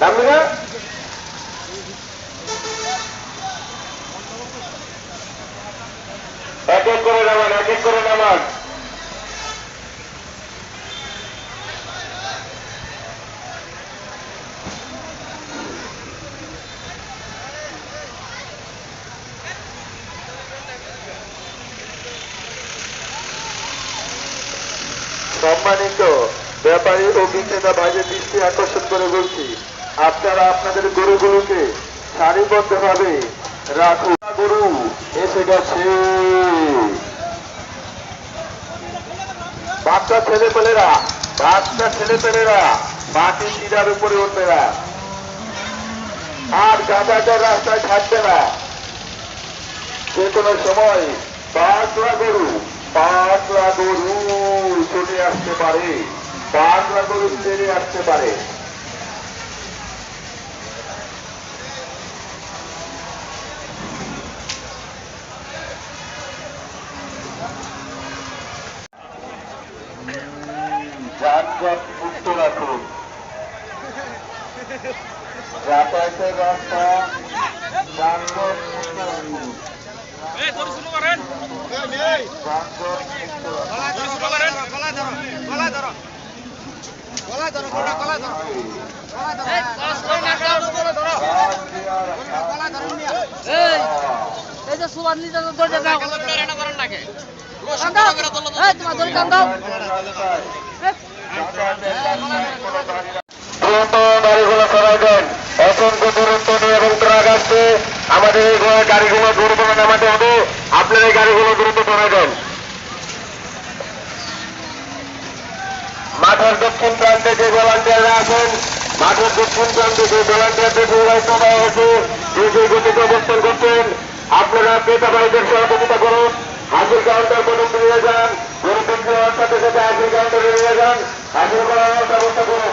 নামবি না এক এক করে নামান এক এক করে নামান। সম্মানিত ব্যাপারী ও বিক্রেতা ভাইদের দৃষ্টি আকর্ষণ করে বলছি, আপনারা আপনাদের গরুগুলোকে সারিবদ্ধভাবে রাখুন। গরু, এসে গেছে। বাচ্চা ছেলে পেলেরা বাচ্চা ছেলে পেলেরা মাটি চিরার উপরে উঠবে না। আর গাঁজাটার রাস্তায় থাকবে না। যে কোনো সময় পাঁচলা গরু পাঁচলা গরু চলে আসতে পারে। পাঁচলা গরু ছেড়ে আসতে পারে। যানজট মুক্ত রাখুন। যাতায়াতের রাস্তা যানজট মুক্ত রাখুন। এই দড়ি শুরু করেন। যানজট মুক্ত রাখুন। এই যে সুবান দরজা দাও। তোমার অসংখ্য দূরত্ব নিয়ে এবং ট্রাক আসছে আমাদের এই গাড়িগুলো দ্রুত নামাতে হবে। আপনার এই গাড়িগুলো দ্রুত সরাই মাঠের দক্ষিণ প্রান্তে যে ভলান্টিয়াররা আছেন, মাঠের দক্ষিণ প্রান্তে যে ভলান্টিয়ারদের নির্বাহিত করা হয়েছে যে যে গতিতে অবস্থান করছেন, আপনারা ক্রেতা ভাইদের সহযোগিতা করুন। হাজির কাউন্টার পর্যন্ত নিয়ে যান গরিব সাথে সাথে হাজির কাউন্টারে নিয়ে যান, হাজির করার ব্যবস্থা করুন।